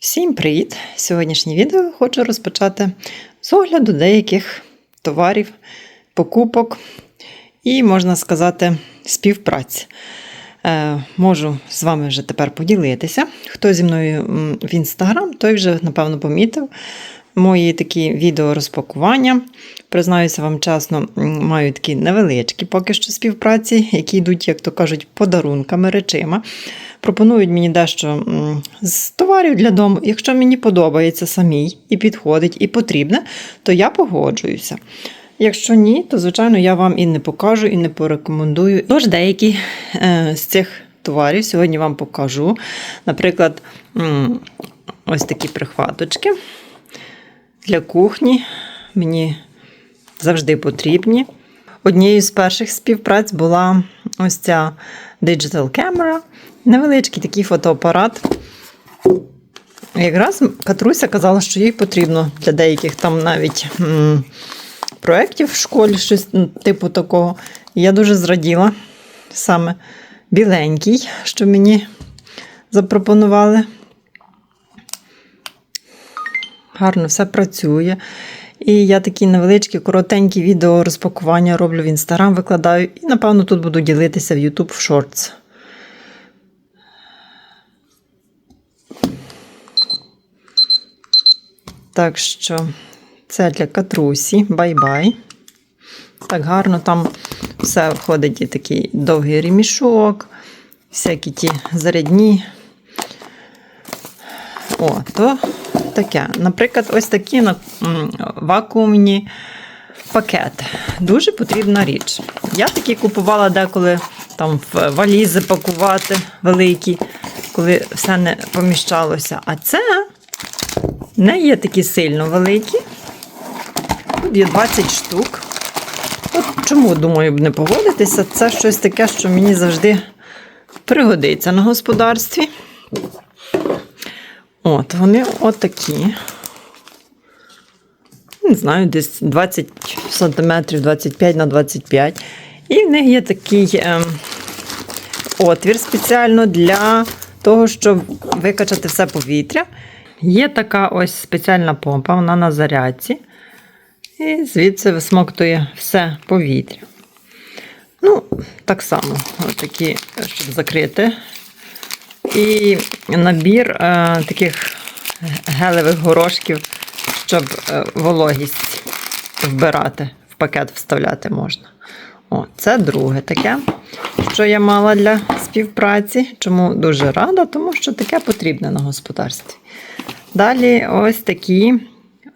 Всім привіт! Сьогоднішнє відео хочу розпочати з огляду деяких товарів, покупок і, можна сказати, співпраці. Е, можу з вами вже тепер поділитися. Хто зі мною в інстаграм, той вже, напевно, помітив мої такі відео розпакування. Признаюся вам чесно, маю такі невеличкі поки що співпраці, які йдуть, як то кажуть, подарунками, речима. Пропонують мені дещо з товарів для дому. Якщо мені подобається самій і підходить, і потрібне, то я погоджуюся. Якщо ні, то звичайно я вам і не покажу, і не порекомендую. Тож деякі е, з цих товарів сьогодні вам покажу. Наприклад, ось такі прихваточки для кухні. Мені завжди потрібні. Однією з перших співпраць була ось ця Digital Camera, невеличкий такий фотоапарат. Якраз Катруся казала, що їй потрібно для деяких там навіть м, проєктів в школі, щось типу такого. Я дуже зраділа саме біленький, що мені запропонували. Гарно все працює. І я такі невеличкі, коротенькі відео розпакування роблю в інстаграм, викладаю, і, напевно, тут буду ділитися в YouTube в Shorts. Так що це для катрусі. Бай-бай. Так гарно там все входить і такий довгий ремішок, всякі ті зарядні. О, то таке. Наприклад, ось такі вакуумні пакети. Дуже потрібна річ. Я такі купувала деколи там в валізи пакувати великі, коли все не поміщалося. А це не є такі сильно великі. Тут є 20 штук. От чому, думаю, б не погодитися? Це щось таке, що мені завжди пригодиться на господарстві. От, вони отакі. Не знаю, десь 20 сантиметрів, 25 на 25. І в них є такий ем, отвір спеціально для того, щоб викачати все повітря. Є така ось спеціальна помпа, вона на зарядці. І звідси висмоктує все повітря. Ну, так само, отакі, щоб закрити і набір е, таких гелевих горошків, щоб е, вологість вбирати, в пакет вставляти можна. О, це друге таке, що я мала для співпраці. Чому дуже рада, тому що таке потрібне на господарстві. Далі ось такі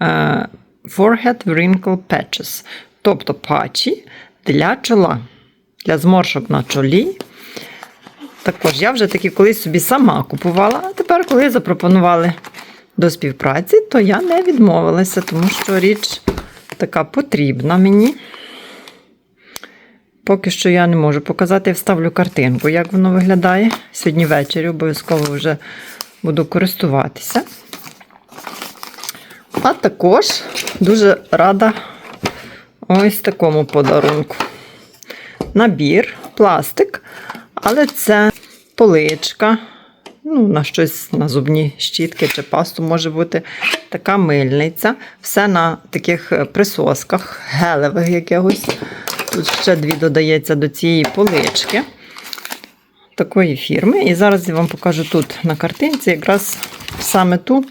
е, Forehead Wrinkle Patches, тобто патчі для чола, для зморшок на чолі. Також я вже таки колись собі сама купувала, а тепер, коли запропонували до співпраці, то я не відмовилася, тому що річ така потрібна мені. Поки що я не можу показати, я вставлю картинку, як воно виглядає. Сьогодні ввечері обов'язково вже буду користуватися. А також дуже рада ось такому подарунку. Набір, пластик. Але це поличка, ну, на щось на зубні щітки чи пасту може бути така мильниця. Все на таких присосках, гелевих якихось. Тут ще дві додається до цієї полички такої фірми. І зараз я вам покажу тут на картинці якраз саме ту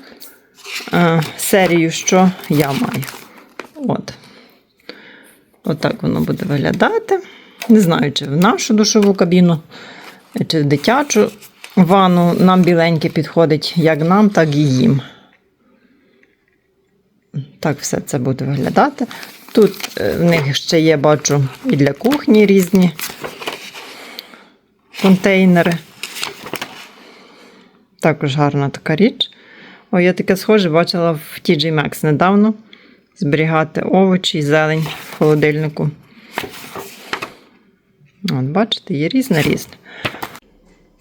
е, серію, що я маю. От. Отак воно буде виглядати. Не знаю, чи в нашу душову кабіну, чи дитячу ванну нам біленьке підходить як нам, так і їм. Так все це буде виглядати. Тут е, в них ще є, бачу, і для кухні різні контейнери. Також гарна така річ. О, я таке схоже бачила в TJ Maxx недавно. Зберігати овочі і зелень в холодильнику. От, бачите, є різне різне.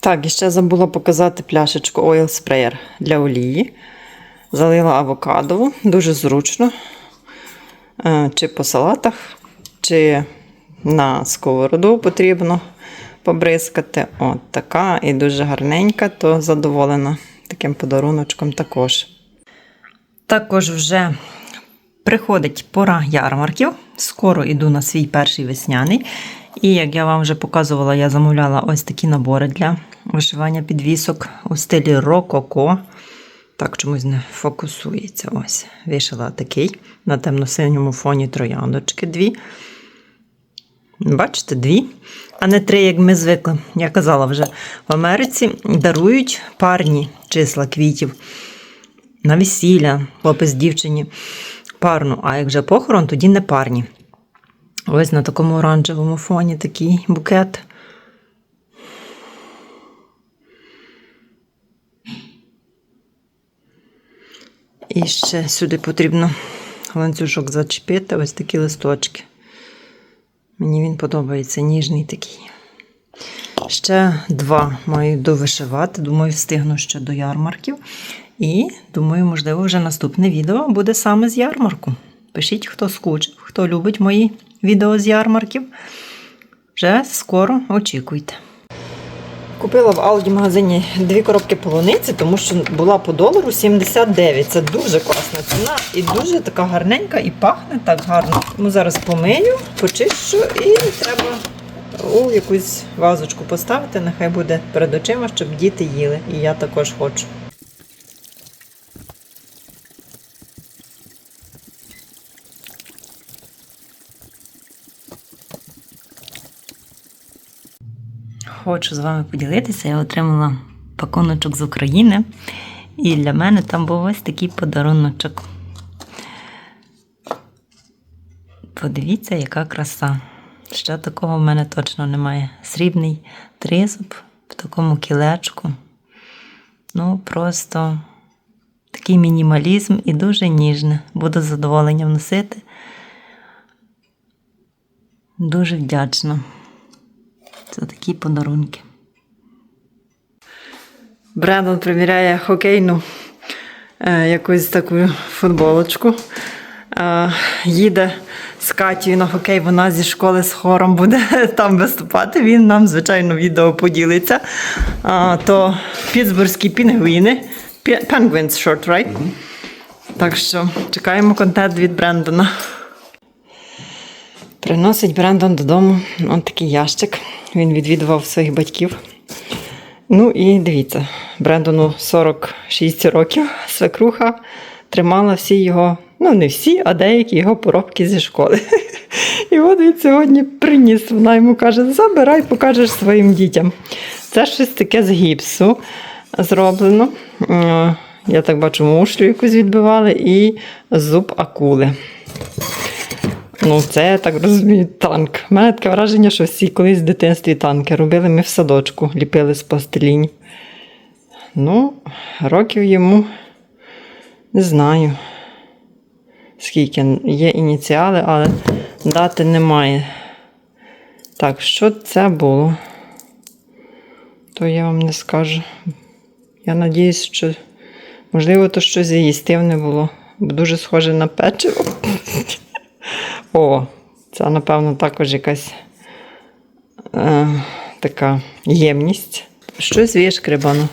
Так, і ще забула показати пляшечку Oil Sprayer для олії. Залила авокадову, дуже зручно. Е, Чи по салатах, чи на сковороду потрібно побризкати. От така і дуже гарненька, то задоволена таким подаруночком також. Також вже приходить пора ярмарків. Скоро йду на свій перший весняний. І як я вам вже показувала, я замовляла ось такі набори для вишивання підвісок у стилі рококо. Так чомусь не фокусується. Ось. Вишила такий на темно-синьому фоні трояндочки дві. Бачите, дві, а не три, як ми звикли. Я казала вже, в Америці дарують парні числа квітів на весілля, хлопець дівчині парну, а як вже похорон, тоді не парні. Ось на такому оранжевому фоні такий букет. І ще сюди потрібно ланцюжок зачепити, ось такі листочки. Мені він подобається, ніжний такий. Ще два маю довишивати. Думаю, встигну ще до ярмарків. І думаю, можливо, вже наступне відео буде саме з ярмарку. Пишіть, хто скучив, хто любить мої відео з ярмарків. Вже скоро очікуйте. Купила в Алді магазині дві коробки полуниці, тому що була по долару 79. Це дуже класна ціна і дуже така гарненька і пахне так гарно. Тому зараз помию, почищу і треба у якусь вазочку поставити. Нехай буде перед очима, щоб діти їли. І я також хочу. Хочу з вами поділитися. Я отримала пакуночок з України. І для мене там був ось такий подаруночок. Подивіться, яка краса. Ще такого в мене точно немає. Срібний тризуб в такому кілечку. Ну, просто такий мінімалізм і дуже ніжне. Буду з задоволенням носити. Дуже вдячна. Це такі подарунки. Брендон приміряє хокейну е, якусь таку футболочку. Е, їде з Катією на хокей, вона зі школи з хором буде там виступати. Він нам, звичайно, відео поділиться. А, то Пітсбурзькі пінгвіни. Penguins short, right? Так що чекаємо контент від Брендона. Приносить Брендон додому он такий ящик. Він відвідував своїх батьків. Ну і дивіться, Брендону 46 років, свекруха тримала всі його, ну не всі, а деякі його поробки зі школи. І от він сьогодні приніс. Вона йому каже: забирай, покажеш своїм дітям. Це щось таке з гіпсу зроблено. Е, Я так бачу, мушлю якусь відбивали і зуб акули. Ну, це так розумію, танк. У мене таке враження, що всі колись в дитинстві танки робили ми в садочку, ліпили з пластилінь. Ну, років йому не знаю. Скільки є ініціали, але дати немає. Так, що це було? То я вам не скажу. Я надіюсь, що, можливо, то щось їстивне було, бо дуже схоже на печиво. О, це, напевно, також якась е, така ємність. Щось вишкребано.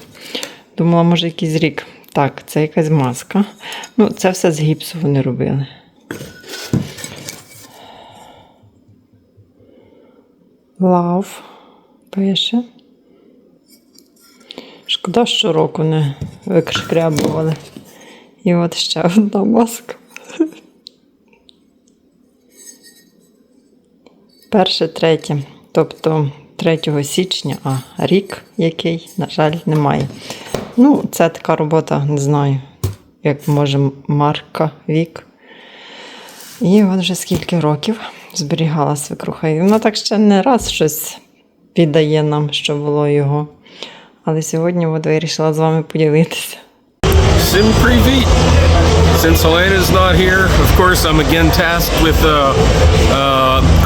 Думала, може, якийсь рік. Так, це якась маска. Ну, це все з гіпсу вони робили. Лав пише. Шкода, що року не викшкрябували. І от ще одна маска. Перше, третє, тобто 3 січня, а рік який, на жаль, немає. Ну, це така робота, не знаю, як може марка вік. І от вже скільки років зберігала свекруха. І вона так ще не раз щось піддає нам, що було його. Але сьогодні от вирішила з вами поділитися. Sim Preview. Since Helena's not here, of course, I'm again tasked with uh, uh,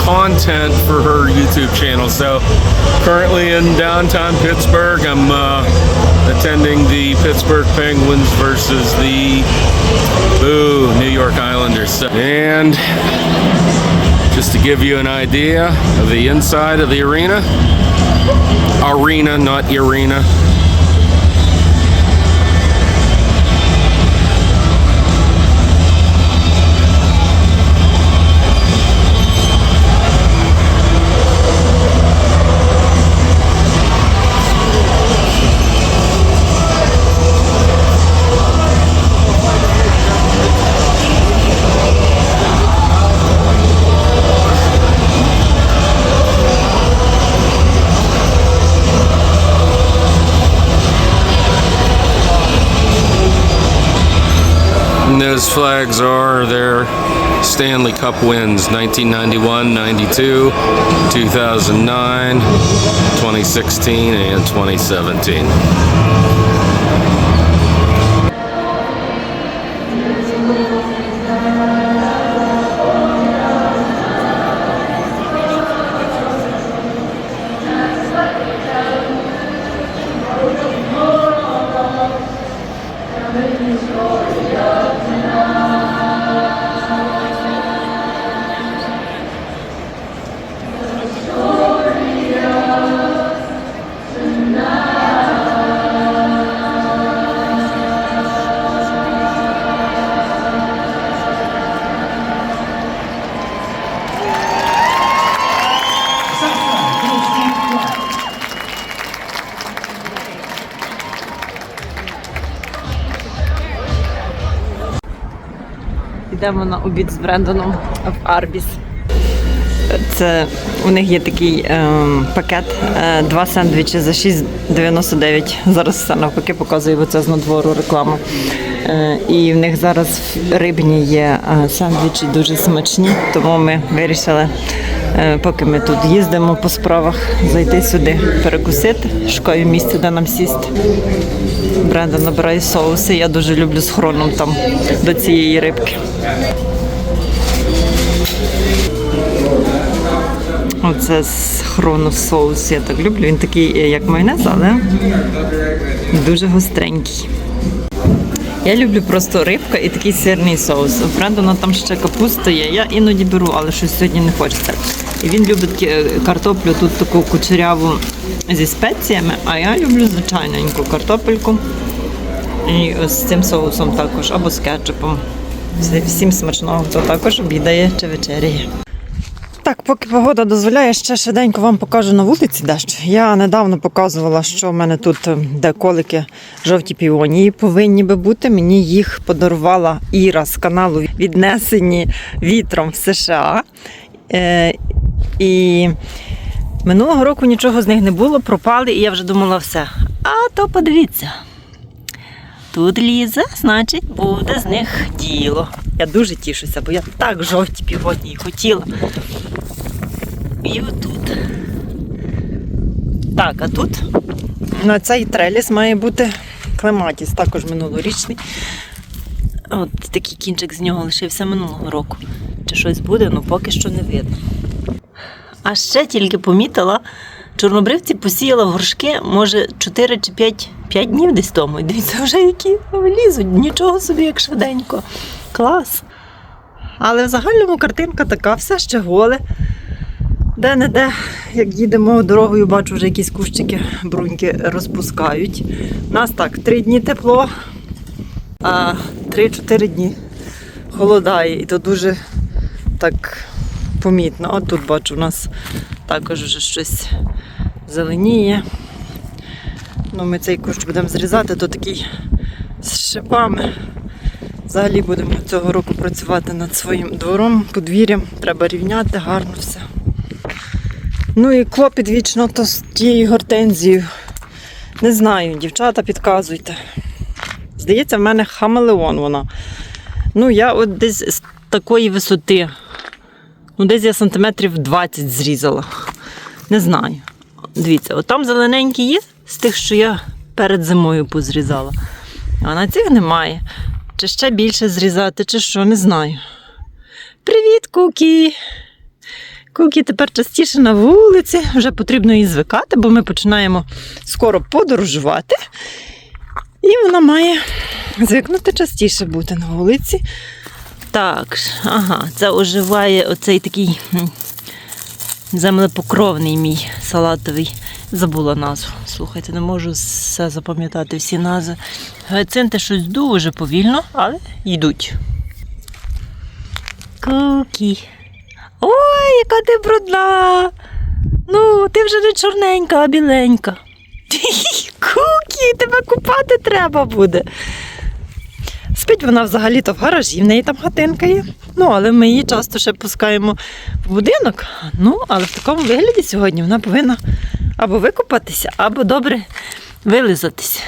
content for her YouTube channel. So, currently in downtown Pittsburgh, I'm uh, attending the Pittsburgh Penguins versus the Boo New York Islanders. And just to give you an idea of the inside of the arena, arena, not arena. Cup wins 1991, 92, 2009, 2016, and 2017. Йдемо на обід з Брендоном в Арбіс. Це у них є такий ем, пакет, е, два сендвічі за 6,99. Зараз все навпаки показую, бо це з надвору реклама. Е, і в них зараз рибні є е, сендвічі дуже смачні, тому ми вирішили, е, поки ми тут їздимо по справах, зайти сюди, перекусити. Шукаю місце, де нам сісти. Бренда набирає соуси. Я дуже люблю з хроном там до цієї рибки. Оце з хрону соус. Я так люблю. Він такий, е, як майонез, але дуже гостренький. Я люблю просто рибка і такий сирний соус. У Брендона там ще капуста є. Я іноді беру, але щось сьогодні не хочеться. І він любить е, картоплю тут таку кучеряву зі спеціями, а я люблю звичайненьку картопельку. І з цим соусом також, або з кетчупом. Всім смачного, хто також обідає чи вечеряє. Так, поки погода дозволяє, ще швиденько вам покажу на вулиці дещо. Я недавно показувала, що в мене тут е, де колики жовті піонії повинні би бути. Мені їх подарувала Іра з каналу Віднесені вітром в США. І минулого року нічого з них не було, пропали, і я вже думала все. А то подивіться. Тут лізе, значить, буде з них діло. Я дуже тішуся, бо я так жовті півотні хотіла. І отут. Так, а тут на цей треліс має бути клематіс, також минулорічний. От такий кінчик з нього лишився минулого року. Чи щось буде, ну поки що не видно. А ще тільки помітила, чорнобривці посіяла в горшки, може, 4 чи 5, 5 днів десь тому. І дивіться, вже які влізуть. Нічого собі, як швиденько. Клас. Але в загальному картинка така, все ще голе. Де-не-де, як їдемо дорогою, бачу, вже якісь кущики бруньки розпускають. У нас так, три дні тепло, а 3-4 дні холодає. І то дуже так помітно. От тут бачу, у нас також вже щось зеленіє. Ну, ми цей кущ будемо зрізати, то такий з шипами. Взагалі будемо цього року працювати над своїм двором, подвір'ям. Треба рівняти гарно все. Ну і клопіт вічно то з тією гортензією. Не знаю, дівчата, підказуйте. Здається, в мене хамелеон вона. Ну, я от десь з такої висоти. Ну, десь я сантиметрів 20 зрізала. Не знаю. Дивіться, от там зелененькі є з тих, що я перед зимою позрізала. А на цих немає. Чи ще більше зрізати, чи що, не знаю. Привіт, Кукі! Кукі тепер частіше на вулиці, вже потрібно їй звикати, бо ми починаємо скоро подорожувати. І вона має звикнути частіше бути на вулиці. Так, ага, це оживає оцей такий землепокровний мій салатовий. Забула назву. Слухайте, не можу все запам'ятати всі назви. Гацинти щось дуже повільно, але йдуть. Кукі. Ой, яка ти брудна. Ну, ти вже не чорненька, а біленька. Кукі, тебе купати треба буде. Спить вона взагалі-то в гаражі, в неї там хатинка є. Ну, але ми її часто ще пускаємо в будинок. Ну, але в такому вигляді сьогодні вона повинна або викупатися, або добре вилизатись.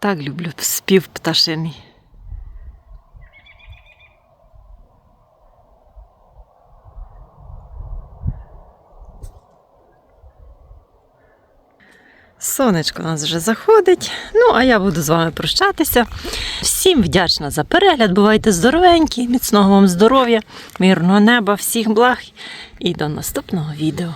Так люблю спів пташиний. Сонечко у нас вже заходить. Ну, а я буду з вами прощатися. Всім вдячна за перегляд. Бувайте здоровенькі, міцного вам здоров'я, мирного неба, всіх благ і до наступного відео.